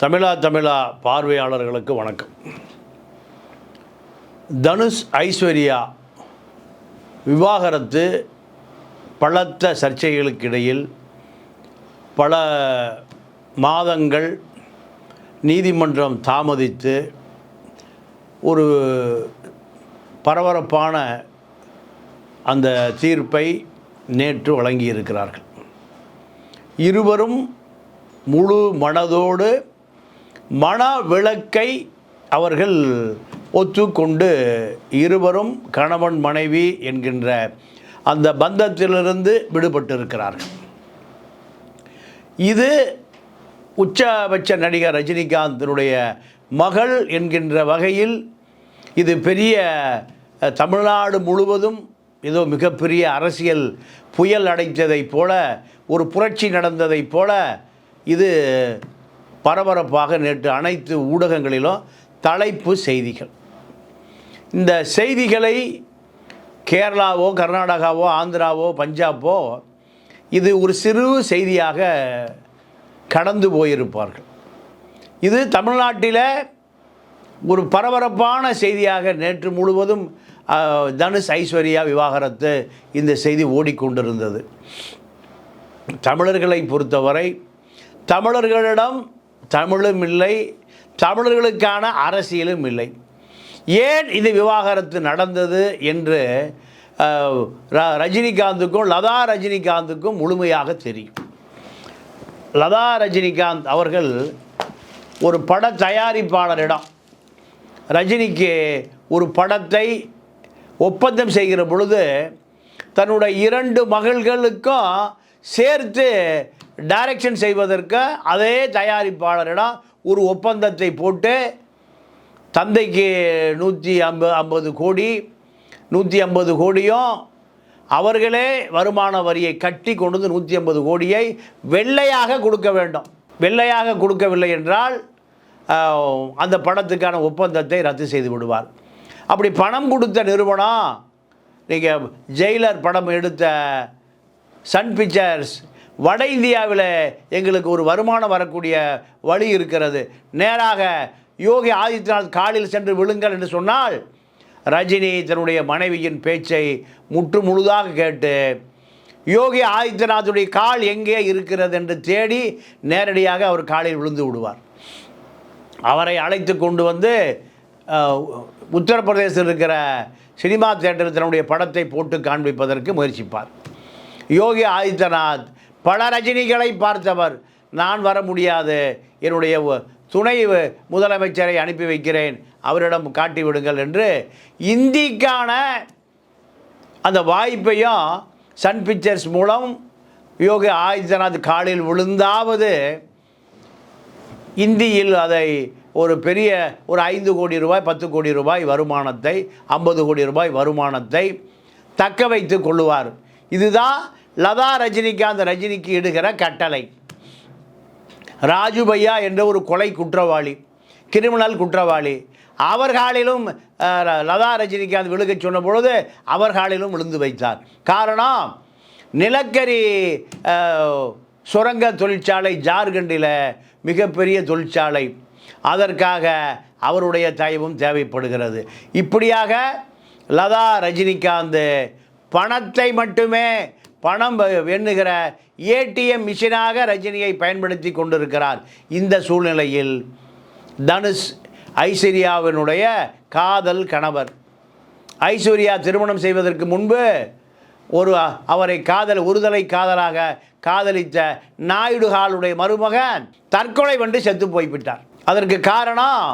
தமிழா தமிழா பார்வையாளர்களுக்கு வணக்கம். தனுஷ் ஐஸ்வர்யா விவாகரத்து பலத்த சர்ச்சைகளுக்கிடையில் பல மாதங்கள் நீதிமன்றம் தாமதித்து ஒரு பரபரப்பான அந்த தீர்ப்பை நேற்று வழங்கியிருக்கிறார்கள். இருவரும் முழு மனதோடு மன விளக்கை அவர்கள் ஒத்துக்கொண்டு இருவரும் கணவன் மனைவி என்கின்ற அந்த பந்தத்திலிருந்து விடுபட்டிருக்கிறார்கள். இது உச்சபட்ச நடிகர் ரஜினிகாந்தினுடைய மகள் என்கின்ற வகையில் இது பெரிய தமிழ்நாடு முழுவதும் ஏதோ மிகப்பெரிய அரசியல் புயல் அடைத்ததைப் போல ஒரு புரட்சி நடந்ததைப் போல இது பரபரப்பாக நேற்று அனைத்து ஊடகங்களிலும் தலைப்பு செய்திகள். இந்த செய்திகளை கேரளாவோ கர்நாடகாவோ ஆந்திராவோ பஞ்சாபோ இது ஒரு சிறு செய்தியாக கடந்து போயிருப்பார்கள். இது தமிழ்நாட்டில் ஒரு பரபரப்பான செய்தியாக நேற்று முழுவதும் தனுஷ் ஐஸ்வர்யா விவாகரத்து இந்த செய்தி ஓடிக்கொண்டிருந்தது. தமிழர்களை பொறுத்தவரை தமிழர்களிடம் தமிழும் இல்லை தமிழர்களுக்கான அரசியலும் இல்லை ஏன் இது விவாகரத்து நடந்தது என்று ர- ரஜினிகாந்துக்கும் லதா ரஜினிகாந்துக்கும் முழுமையாக தெரியும். லதா ரஜினிகாந்த் அவர்கள் ஒரு பட தயாரிப்பாளரிடம் ரஜினிக்கு ஒரு படத்தை ஒப்பந்தம் செய்கிற பொழுது தன்னுடைய இரண்டு மகள்களுக்கும் சேர்த்து டைரக்ஷன் செய்வதற்கு அதே தயாரிப்பாளரிடம் ஒரு ஒப்பந்தத்தை போட்டு தந்தைக்கு நூற்றி ஐம்பது ஐம்பது கோடி நூற்றி ஐம்பது கோடியும் அவர்களே வருமான வரியை கட்டி கொண்டு வந்து நூற்றி ஐம்பது கோடியை வெள்ளையாக கொடுக்க வேண்டும். வெள்ளையாக கொடுக்கவில்லை என்றால் அந்த படத்துக்கான ஒப்பந்தத்தை ரத்து செய்து விடுவார். அப்படி பணம் கொடுத்த நிறுவனம் நீங்கள் ஜெயிலர் படம் எடுத்த சன் பிக்சர்ஸ் வட இந்தியாவில் எங்களுக்கு ஒரு வருமானம் வரக்கூடிய வழி இருக்கிறது. நேராக யோகி ஆதித்யநாத் காலில் சென்று விழுங்கள் என்று சொன்னால் ரஜினி தன்னுடைய மனைவியின் பேச்சை முற்று முழுதாக கேட்டு யோகி ஆதித்யநாத்துடைய கால் எங்கே இருக்கிறது என்று தேடி நேரடியாக அவர் காலில் விழுந்து விடுவார். அவரை அழைத்து கொண்டு வந்து உத்தரப்பிரதேசத்தில் இருக்கிற சினிமா தியேட்டர் தன்னுடைய படத்தை போட்டு காண்பிப்பதற்கு முயற்சிப்பார். யோகி ஆதித்யநாத் பல ரஜினிகளை பார்த்தவர். நான் வர முடியாது. என்னுடைய துணை முதலமைச்சரை அனுப்பி வைக்கிறேன். அவரிடம் காட்டி விடுங்கள் என்று இந்திக்கான அந்த வாய்ப்பையும் சன் பிக்சர்ஸ் மூலம் யோகி ஆதித்யநாத் காலில் விழுந்தாவது இந்தியில் அதை ஒரு பெரிய ஒரு ஐந்து கோடி ரூபாய் பத்து கோடி ரூபாய் வருமானத்தை ஐம்பது கோடி ரூபாய் வருமானத்தை தக்க வைத்து கொள்ளுவார். இதுதான் லதா ரஜினிகாந்த் ரஜினிக்கு இடுகிற கட்டளை. ராஜு பையா என்ற ஒரு கொலை குற்றவாளி கிரிமினல் குற்றவாளி அவர்காலிலும் லதா ரஜினிகாந்த் விழுகச் சொன்ன பொழுது அவர்காலிலும் விழுந்து வைத்தார். காரணம் நிலக்கரி சுரங்க தொழிற்சாலை ஜார்க்கண்டில் மிகப்பெரிய தொழிற்சாலை. அதற்காக அவருடைய தயவும் தேவைப்படுகிறது. இப்படியாக லதா ரஜினிகாந்த் பணத்தை மட்டுமே பணம் எண்ணுகிற ஏடிஎம் மிஷினாக ரஜினியை பயன்படுத்தி கொண்டிருக்கிறார். இந்த சூழ்நிலையில் தனுஷ் ஐஸ்வர்யாவினுடைய காதல் கணவர். ஐஸ்வர்யா திருமணம் செய்வதற்கு முன்பு ஒரு அவரை காதல் ஒருதலை காதலாக காதலித்த நாயுடுகாலுடைய மருமகன் தற்கொலை வந்து செத்து போய்விட்டார். அதற்கு காரணம்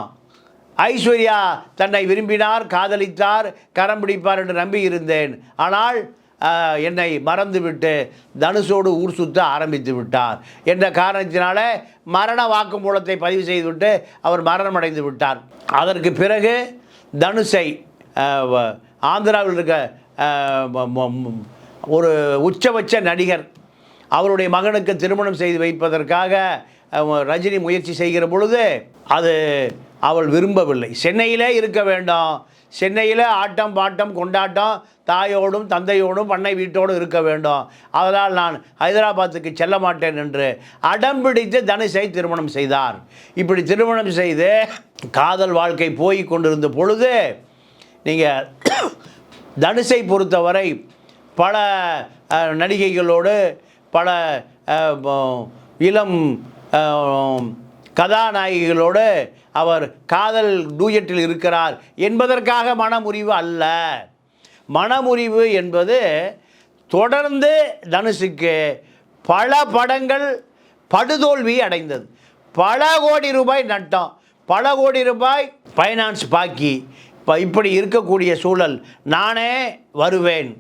ஐஸ்வர்யா தன்னை விரும்பினார் காதலித்தார் கரம் பிடிப்பார் என்று நம்பி இருந்தேன் ஆனால் என்னை மறந்துவிட்டு தனுஷோடு ஊர் சுத்த ஆரம்பித்து விட்டார். என்ற காரணத்தினால மரண வாக்குமூலத்தை பதிவு செய்துவிட்டு அவர் மரணமடைந்து விட்டார். அதற்கு பிறகு தனுஷை ஆந்திராவில் இருக்க ஒரு உச்சபட்ச நடிகர் அவருடைய மகனுக்கு திருமணம் செய்து வைப்பதற்காக ரஜினி முயற்சி செய்கிற பொழுது அது அவள் விரும்பவில்லை. சென்னையிலே இருக்க வேண்டும். சென்னையில் ஆட்டம் பாட்டம் கொண்டாட்டம் தாயோடும் தந்தையோடும் பண்ணை வீட்டோடும் இருக்க வேண்டும். அதனால் நான் ஹைதராபாத்துக்கு செல்ல மாட்டேன் என்று அடம் பிடித்து தனுஷை திருமணம் செய்தார். இப்படி திருமணம் செய்து காதல் வாழ்க்கை போய் கொண்டிருந்த பொழுது நீங்கள் தனுஷை பொறுத்தவரை பல நடிகைகளோடு பல இளம் கதாநாயகிகளோடு அவர் காதல் டூயட்டில் இருக்கிறார் என்பதற்காக மனமுறிவு அல்ல. மனமுறிவு என்பது தொடர்ந்து தனுஷுக்கு பல படங்கள் படுதோல்வி அடைந்தது. பல கோடி ரூபாய் நட்டம் பல கோடி ரூபாய் ஃபைனான்ஸ் பாக்கி. இப்போ இப்படி இருக்கக்கூடிய சூழல் நானே வருவேன்.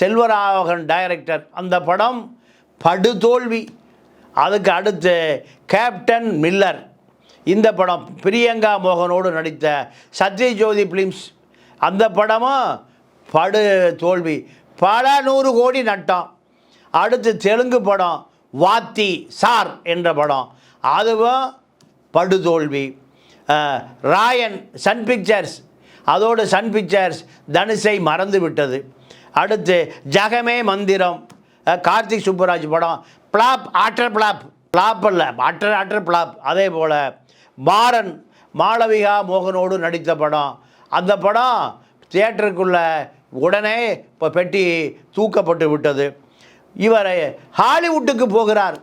செல்வராகவன் டைரக்டர் அந்த படம் படுதோல்வி. அதுக்கு அடுத்து கேப்டன் மில்லர். இந்த படம் பிரியங்கா மோகனோடு நடித்த சத்யஜோதி ஃபிலிம்ஸ் அந்த படமும் படு தோல்வி. பல நூறு கோடி நட்டம். அடுத்து தெலுங்கு படம் வாத்தி சார் என்ற படம். அதுவும் படுதோல்வி ராயன் சன் பிக்சர்ஸ். அதோடு சன் பிக்சர்ஸ் தனுஷை மறந்து விட்டது அடுத்து ஜகமே மந்திரம். கார்த்திக் சுப்புராஜ் படம் பிளாப் ஆட்டர் பிளாப். பிளாப் அல்ல ஆட்டர் ஆட்டர் பிளாப். அதே போல் மாறன் மாளவிகா மோகனோடு நடித்த படம். அந்த படம் தியேட்டருக்குள்ள உடனே இப்போ பெட்டி தூக்கப்பட்டு விட்டது. இவர் ஹாலிவுட்டுக்கு போகிறார்.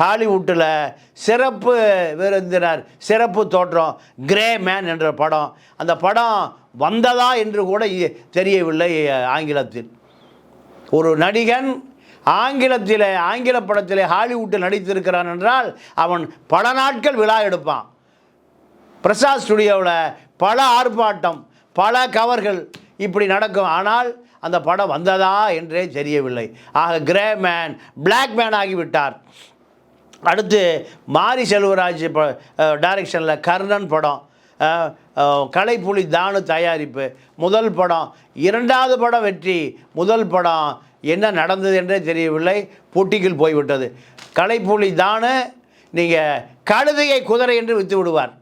ஹாலிவுட்டில் சிறப்பு விருந்தினர் சிறப்பு தோற்றம் கிரே மேன் என்ற படம். அந்த படம் வந்ததா என்று கூட தெரியவில்லை ஆங்கிலத்தில். ஒரு நடிகன் ஆங்கிலத்தில் ஆங்கில படத்தில் ஹாலிவுட்டில் நடித்திருக்கிறான் என்றால் அவன் பல நாட்கள் விழா எடுப்பான். பிரசாத் ஸ்டுடியோவில் பல ஆர்ப்பாட்டம் பல கவர்கள் இப்படி நடக்கும். ஆனால் அந்த படம் வந்ததா என்றே தெரியவில்லை. ஆக கிரே மேன் பிளாக் மேன் ஆகிவிட்டார். அடுத்து மாரி செல்வராஜ் டைரக்ஷனில் கர்ணன் படம் கலைப்புலி தானு தயாரிப்பு முதல் படம். இரண்டாவது படம் வெற்றி முதல் படம் என்ன நடந்தது என்றே தெரியவில்லை. போட்டிக்குள் போய்விட்டது. கலைப்புலி தானு நீங்கள் கழுதையை குதிரை என்று விற்று விடுவார்.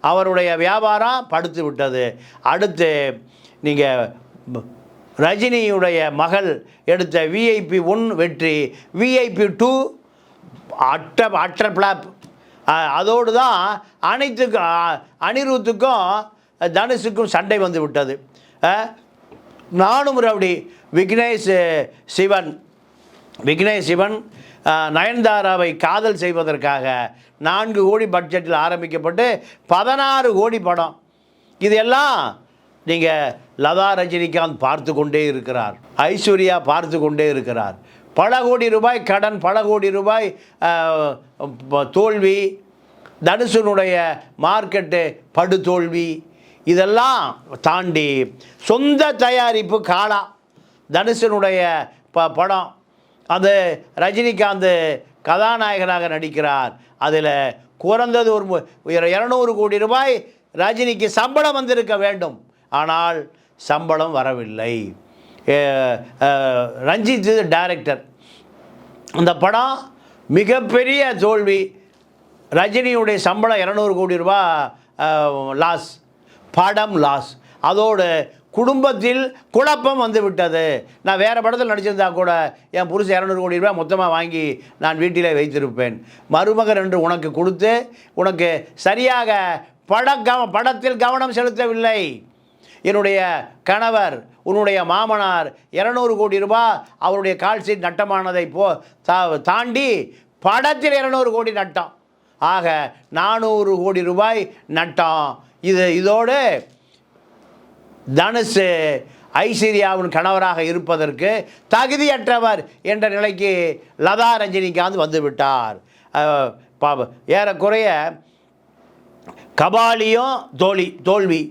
அவருடைய வியாபாரம் படுத்து விட்டது. அடுத்து நீங்கள் ரஜினியுடைய மகள் எடுத்த விஐபி ஒன் வெற்றி. விஐபி டூ அட்ட அட்டர் பிளாப் அதோடு தான் அனைத்துக்கும் அனிருத்துக்கும் தனுஷுக்கும் சண்டை வந்து விட்டது. நானும் ரவுடி. விக்னேஷ் சிவன். விக்னேஷ் சிவன் நயன்தாராவை காதல் செய்வதற்காக நான்கு கோடி பட்ஜெட்டில் ஆரம்பிக்கப்பட்டு பதினாறு கோடி படம். இதெல்லாம் நீங்கள் லதா ரஜினிகாந்த் பார்த்து கொண்டே இருக்கிறார். ஐஸ்வர்யா பார்த்து கொண்டே இருக்கிறார். பல கோடி ரூபாய் கடன் பல கோடி ரூபாய் தோல்வி. தனுஷனுடைய மார்க்கெட்டு படுதோல்வி. இதெல்லாம் தாண்டி சொந்த தயாரிப்பு காலா. தனுஷனுடைய ப படம். அது ரஜினிகாந்த் கதாநாயகனாக நடிக்கிறார். அதில் குறைந்தது ஒரு இரநூறு கோடி ரூபாய் ரஜினிக்கு சம்பளம் வந்திருக்க வேண்டும். ஆனால் சம்பளம் வரவில்லை. ரஞ்சித் டைரக்டர். அந்த படம் மிகப்பெரிய தோல்வி. ரஜினியுடைய சம்பளம் இரநூறு கோடி ரூபா லாஸ். படம் லாஸ். அதோடு குடும்பத்தில் குழப்பம் வந்து விட்டது. நான் வேறு படத்தில் நடிச்சிருந்தா கூட என் புருஷன் இரநூறு கோடி ரூபாய் மொத்தமாக வாங்கி நான் வீட்டிலே வைத்திருப்பேன். மருமகன் என்று உனக்கு கொடுத்து உனக்கு சரியாக பட கவ படத்தில் கவனம் செலுத்தவில்லை. என்னுடைய கணவர் உன்னுடைய மாமனார் இரநூறு கோடி ரூபாய் அவருடைய கால் சீட் நட்டமானதை போ தா- தாண்டி படத்தில் இரநூறு கோடி நட்டம் ஆக நானூறு கோடி ரூபாய் நட்டம் இது இதோடு தனுஷ் ஐஸ்வர்யாவின் கணவராக இருப்பதற்கு தகுதியற்றவர் என்ற நிலைக்கு லதா ரஜினிகாந்த் வந்துவிட்டார். ஏறக்குறைய கபாலியும் தோல்வி தோல்வி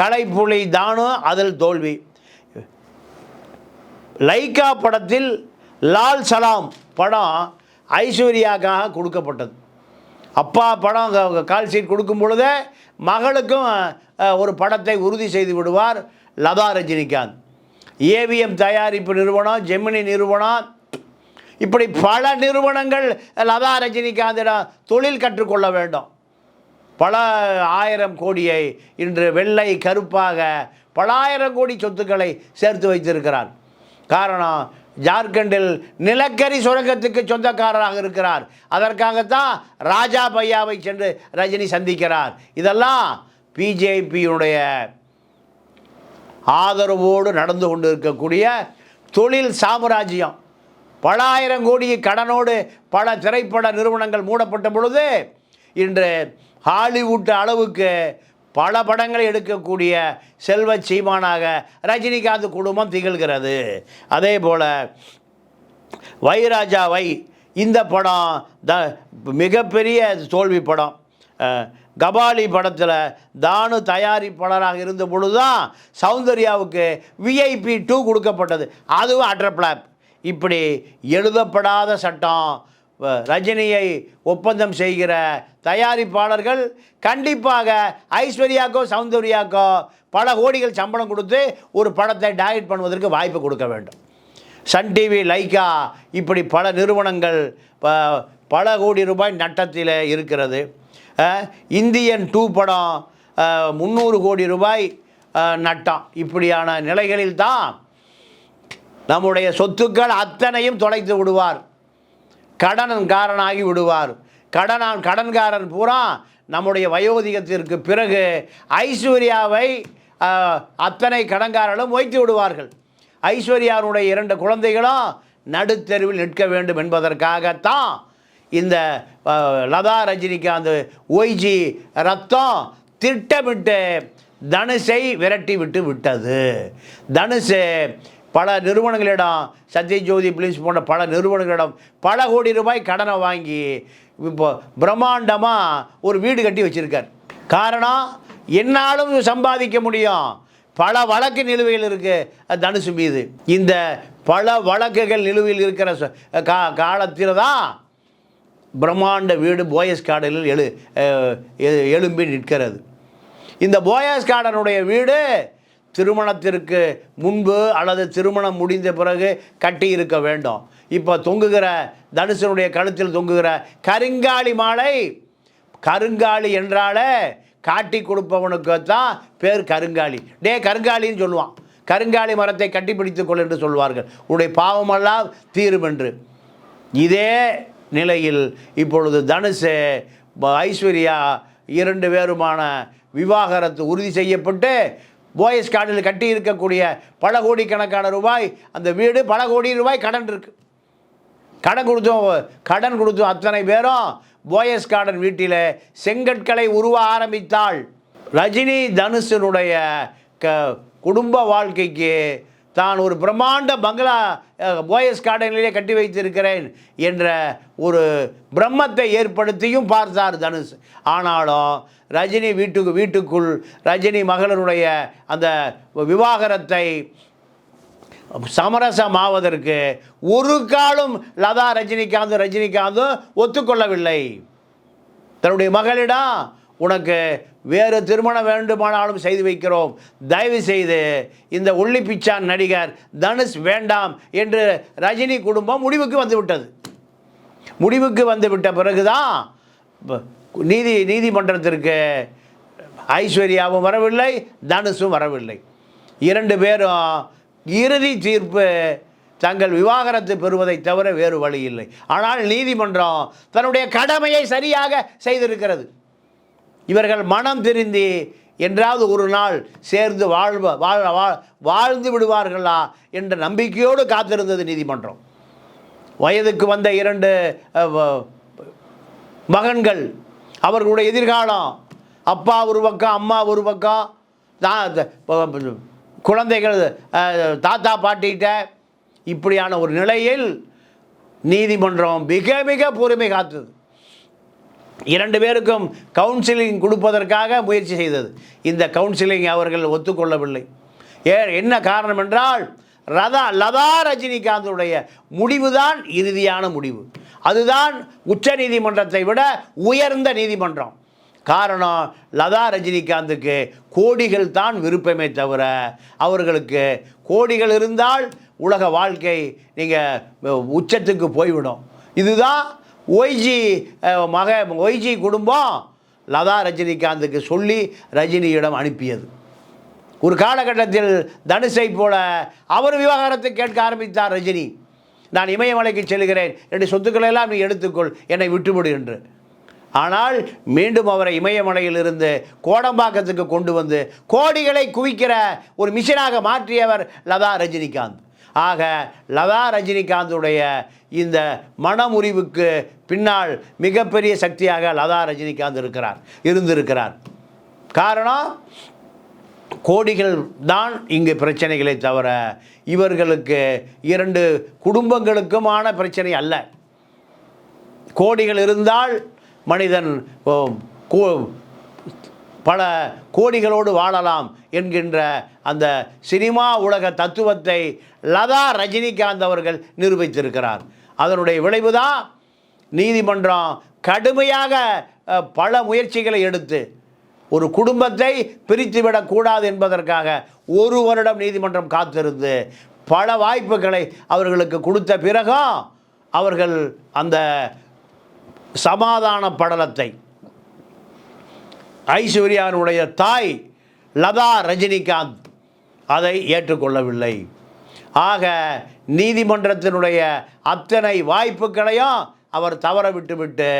கலைப்புலி தானும் அதில் தோல்வி. லைக்கா படத்தில் லால் சலாம் படம் ஐஸ்வர்யாக்காக கொடுக்கப்பட்டது. அப்பா படம் கால் சீட் கொடுக்கும் பொழுதே மகளுக்கும் ஒரு படத்தை உறுதி செய்து விடுவார் லதா ரஜினிகாந்த். ஏவிஎம் தயாரிப்பு நிறுவனம் ஜெமினி நிறுவனம். இப்படி பல நிறுவனங்கள் லதா ரஜினிகாந்திடம் தொழில் கற்றுக்கொள்ள வேண்டும். பல ஆயிரம் கோடியை இன்று வெள்ளை கருப்பாக பல ஆயிரம் கோடி சொத்துக்களை சேர்த்து வைத்திருக்கிறார். காரணம் ஜார்க்கண்டில் நிலக்கரி சுரங்கத்துக்கு சொந்தக்காரராக இருக்கிறார். அதற்காகத்தான் ராஜா பையாவை சென்று ரஜினி சந்திக்கிறார். இதெல்லாம் பிஜேபியுடைய ஆதரவோடு நடந்து கொண்டு இருக்கக்கூடிய தொழில் சாம்ராஜ்யம். பல ஆயிரம் கோடி கடனோடு பல திரைப்பட நிறுவனங்கள் மூடப்பட்ட பொழுது இன்று ஹாலிவுட் அளவுக்கு பல படங்களை எடுக்கக்கூடிய செல்வ சீமானாக ரஜினிகாந்த் குடும்பம் திகழ்கிறது. அதே போல் வைராஜாவை இந்த படம் த மிகப்பெரிய தோல்வி படம். கபாலி படத்தில் தானு தயாரிப்பாளராக இருந்த பொழுது தான் சௌந்தர்யாவுக்கு விஐபி டூ கொடுக்கப்பட்டது. அதுவும் அட்ரப்ளாப் இப்படி எழுதப்படாத சட்டம் ரஜினியை ஒப்பந்தம் செய்கிற தயாரிப்பாளர்கள் கண்டிப்பாக ஐஸ்வர்யாக்கோ சௌந்தர்யாக்கோ பல கோடிகள் சம்பளம் கொடுத்து ஒரு படத்தை டைரக்ட் பண்ணுவதற்கு வாய்ப்பு கொடுக்க வேண்டும். சன் டிவி லைக்கா இப்படி பல நிறுவனங்கள் ப- பல கோடி ரூபாய் நட்டத்தில் இருக்கிறது. இந்தியன் டூ படம் முந்நூறு கோடி ரூபாய் நட்டம். இப்படியான நிலைகளில் தான் நம்முடைய சொத்துக்கள் அத்தனையும் தொலைத்து விடுவார். கடன்காரனாகி விடுவார். கடனான் கடன்காரன் பூரா நம்முடைய வயோதிகத்திற்கு பிறகு ஐஸ்வர்யாவை அத்தனை கடன்காரர்களும் வைத்து விடுவார்கள். ஐஸ்வர்யாவுடைய இரண்டு குழந்தைகளும் நடுத்தெருவில் நிற்க வேண்டும் என்பதற்காகத்தான் இந்த லதா ரஜினிகாந்த் ஒய்ஜி ரத்தம் திட்டமிட்டு தனுஷை விரட்டி விட்டு விட்டது. தனுஷ் பல நிறுவனங்களிடம் சத்யஜோதி பிலிம்ஸ் போன்ற பல நிறுவனங்களிடம் பல கோடி ரூபாய் கடனை வாங்கி இப்போ பிரம்மாண்டமாக ஒரு வீடு கட்டி வச்சிருக்கார். காரணம் என்னாலும் சம்பாதிக்க முடியும். பல வழக்கு நிலுவையில் இருக்குது தனுசு மீது. இந்த பல வழக்குகள் நிலுவையில் இருக்கிற கா காலத்தில் தான் பிரம்மாண்ட வீடு போயஸ் கார்டனில் எழு எ- எழும்பி நிற்கிறது. இந்த போயஸ் கார்டனுடைய வீடு திருமணத்திற்கு முன்பு அல்லது திருமணம் முடிந்த பிறகு கட்டி இருக்க வேண்டும். இப்போ தொங்குகிற தனுஷனுடைய கழுத்தில் தொங்குகிற கருங்காலி மாலை கருங்காலி என்றாலே காட்டி கொடுப்பவனுக்கு தான் பேர் கருங்காலி. டே கருங்காலின்னு சொல்லுவான். கருங்காலி மரத்தை கட்டிப்பிடித்துக் கொள் என்று சொல்வார்கள். உன்னுடைய பாவமெல்லாம் தீரும் என்று. இதே நிலையில் இப்பொழுது தனுஷ் ஐஸ்வர்யா இரண்டு பேருமான விவாகரத்து உறுதி செய்யப்பட்டு போயஸ் கார்டில் கட்டி இருக்கக்கூடிய பல கோடிக்கணக்கான ரூபாய் அந்த வீடு பல கோடி ரூபாய் கடன் இருக்குது கடன் கொடுத்தோம் கடன் கொடுத்தோம் அத்தனை பேரும் போயஸ் கார்டன் வீட்டில் செங்கற்களை உருவ ஆரம்பித்தாள். ரஜினி தனுஷனுடைய க குடும்ப வாழ்க்கைக்கு தான் ஒரு பிரம்மாண்ட பங்களா போயஸ் கார்டனிலே கட்டி வைத்திருக்கிறேன் என்ற ஒரு பிரம்மத்தை ஏற்படுத்தியும் பார்த்தார் தனுஷ். ஆனாலும் ரஜினி வீட்டுக்கு வீட்டுக்குள் ரஜினி மகளிருடைய அந்த விவாகரத்தை சமரசமாவதற்கு ஒரு காலம் லதா ரஜினிகாந்தும் ரஜினிகாந்தும் ஒத்துக்கொள்ளவில்லை. தன்னுடைய மகளிடம் உனக்கு வேறு திருமணம் வேண்டுமானாலும் செய்து வைக்கிறோம். தயவு செய்து இந்த ஒல்லி பிச்சான் நடிகர் தனுஷ் வேண்டாம் என்று ரஜினி குடும்பம் முடிவுக்கு வந்துவிட்டது. முடிவுக்கு வந்து விட்ட பிறகுதான் நீதி நீதிமன்றத்திற்கு ஐஸ்வர்யாவும் வரவில்லை தனுஷும் வரவில்லை. இரண்டு பேரும் இறுதி தீர்ப்பு தங்கள் விவாகரத்து பெறுவதை தவிர வேறு வழி இல்லை. ஆனால் நீதிமன்றம் தன்னுடைய கடமையை சரியாக செய்திருக்கிறது. இவர்கள் மனம் திருந்தி என்றாவது ஒரு நாள் சேர்ந்து வாழ்வ வாழ வா- வாழ்ந்து விடுவார்களா என்ற நம்பிக்கையோடு காத்திருந்தது நீதிமன்றம். வயதுக்கு வந்த இரண்டு வ- மகன்கள் அவர்களுடைய எதிர்காலம். அப்பா ஒரு பக்கம் அம்மா ஒரு பக்கம். தா- த- குழந்தைகள் தாத்தா பாட்டிகிட்ட இப்படியான ஒரு நிலையில் நீதிமன்றம் மிக மிக பொறுமை காத்தது. இரண்டு பேருக்கும் கவுன்சிலிங் கொடுப்பதற்காக முயற்சி செய்தது. இந்த கவுன்சிலிங் அவர்கள் ஒத்துக்கொள்ளவில்லை. ஏ என்ன காரணம் என்றால் ரதா லதா ரஜினிகாந்துடைய முடிவுதான் இறுதியான முடிவு. அதுதான் உச்ச நீதிமன்றத்தை விட உயர்ந்த நீதிமன்றம். காரணம் லதா ரஜினிகாந்துக்கு கோடிகள் தான் விருப்பமே தவிர அவர்களுக்கு கோடிகள் இருந்தால் உலக வாழ்க்கை நீங்கள் உச்சத்துக்கு போய்விடும். இதுதான் ஒய்ஜி மக ஒய்ஜி குடும்பம் லதா ரஜினிகாந்துக்கு சொல்லி ரஜினியிடம் அனுப்பியது. ஒரு காலகட்டத்தில் தனுஷை போல அவர் விவகாரத்தை கேட்க ஆரம்பித்தார் ரஜினி. நான் இமயமலைக்கு செல்கிறேன். என்னுடைய சொத்துக்களை எல்லாம் நீ எடுத்துக்கொள். என்னை விட்டுவிடு என்று. ஆனால் மீண்டும் அவரை இமயமலையிலிருந்து கோடம்பாக்கத்துக்கு கொண்டு வந்து கோடிகளை குவிக்கிற ஒரு மிஷினாக மாற்றியவர் லதா ரஜினிகாந்த். ஆக லதா ரஜினிகாந்துடைய இந்த மனமுறிவுக்கு பின்னால் மிகப்பெரிய சக்தியாக லதா ரஜினிகாந்த் இருக்கிறார் இருந்திருக்கிறார். காரணம் கோடிகள் தான் இங்கு பிரச்சனைகளை தவிர இவர்களுக்கு இரண்டு குடும்பங்களுக்குமான பிரச்சனை அல்ல. கோடிகள் இருந்தால் மனிதன் கோ- பல கோடிகளோடு வாழலாம் என்கின்ற அந்த சினிமா உலக தத்துவத்தை லதா ரஜினிகாந்த் அவர்கள் நிரூபித்திருக்கிறார். அதனுடைய விளைவுதான் நீதிமன்றம் கடுமையாக பல முயற்சிகளை எடுத்து ஒரு குடும்பத்தை பிரித்துவிடக்கூடாது என்பதற்காக ஒரு வருடம் நீதிமன்றம் காத்திருந்து பல வாய்ப்புகளை அவர்களுக்கு கொடுத்த பிறகும் அவர்கள் அந்த சமாதான படலத்தை ஐஸ்வர்யாவினுடைய தாய் லதா ரஜினிகாந்த் அதை ஏற்றுக்கொள்ளவில்லை. ஆக நீதிமன்றத்தினுடைய அத்தனை வாய்ப்புகளையும் அவர் தவற விட்டுவிட்டு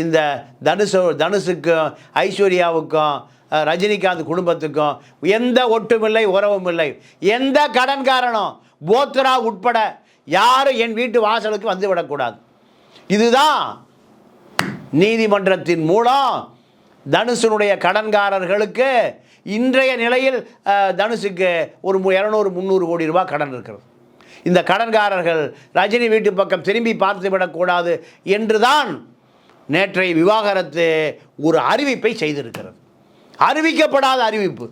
இந்த தனுசு தனுஷுக்கும் ஐஸ்வர்யாவுக்கும் ரஜினிகாந்த் குடும்பத்துக்கும் எந்த ஒட்டுமில்லை உறவும் இல்லை. எந்த கடன்காரனும் போத்ரா உட்பட யாரும் என் வீட்டு வாசலுக்கு வந்து விடக்கூடாது. இதுதான் நீதிமன்றத்தின் மூலம் தனுஷனுடைய கடன்காரர்களுக்கு இன்றைய நிலையில் தனுஷுக்கு ஒரு இரநூறு முந்நூறு கோடி ரூபாய் கடன் இருக்கிறது. இந்த கடன்காரர்கள் ரஜினி வீட்டு பக்கம் திரும்பி பார்த்து விடக்கூடாது என்றுதான் நேற்றைய விவாகரத்து ஒரு அறிவிப்பை செய்திருக்கிறது. அறிவிக்கப்படாத அறிவிப்பு.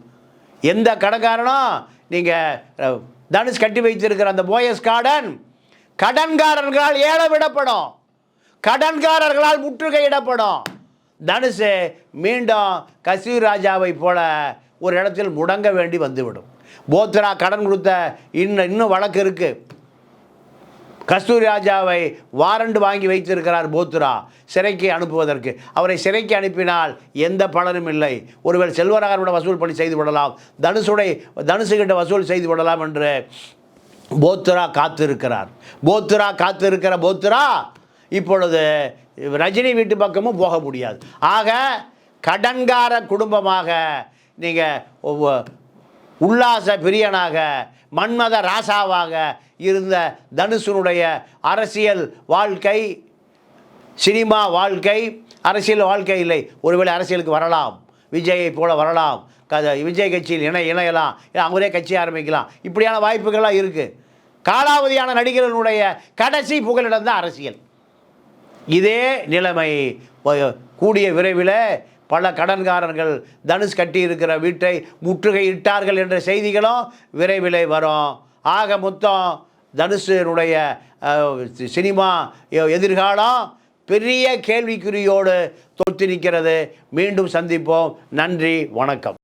எந்த கடன்காரனும் நீங்கள் தனுஷ் கட்டி வைத்திருக்கிற அந்த போயஸ் கார்டன் கடன்காரர்களால் ஏல விடப்படும் கடன்காரர்களால் முற்றுகையிடப்படும். தனுஷு மீண்டும் கசிவு ராஜாவை போல ஒரு இடத்தில் முடங்க வேண்டி வந்துவிடும். போத்ரா கடன் கொடுத்த இன்னும் இன்னும் வழக்கு இருக்கு. கஸ்தூரி ராஜாவை வாரண்டு வாங்கி வைத்திருக்கிறார் போத்ரா சிறைக்கு அனுப்புவதற்கு. அவரை சிறைக்கு அனுப்பினால் எந்த பலனும் இல்லை. ஒருவேளை செல்வராகரோட வசூல் பண்ணி செய்து விடலாம். தனுஷுடைய தனுசுகிட்ட வசூல் செய்து விடலாம் என்று போத்ரா காத்திருக்கிறார். போத்ரா காத்திருக்கிற போத்ரா இப்பொழுது ரஜினி வீட்டு பக்கமும் போக முடியாது. ஆக கடன்கார குடும்பமாக நீங்கள் உல்லாச பிரியனாக மன்மத ராசாவாக இருந்த தனுஷனுடைய அரசியல் வாழ்க்கை சினிமா வாழ்க்கை அரசியல் வாழ்க்கை இல்லை. ஒருவேளை அரசியலுக்கு வரலாம். விஜயை போல வரலாம். க விஜய் கட்சியில் இணை இணையலாம். அவரே கட்சி ஆரம்பிக்கலாம். இப்படியான வாய்ப்புகள்லாம் இருக்குது காலாவதியான நடிகர்களுடைய கடைசி புகலிடம் தான் அரசியல். இதே நிலைமை. கூடிய விரைவில் பல கடன்காரர்கள் தனுஷ் கட்டியிருக்கிற வீட்டை முற்றுகையிட்டார்கள் என்ற செய்திகளும் விரைவில் வரும். ஆக மொத்தம் தனுஷனுடைய சினிமா எதிர்காலம் பெரிய கேள்விக்குறியோடு தொத்து நிற்கிறது. மீண்டும் சந்திப்போம். நன்றி வணக்கம்.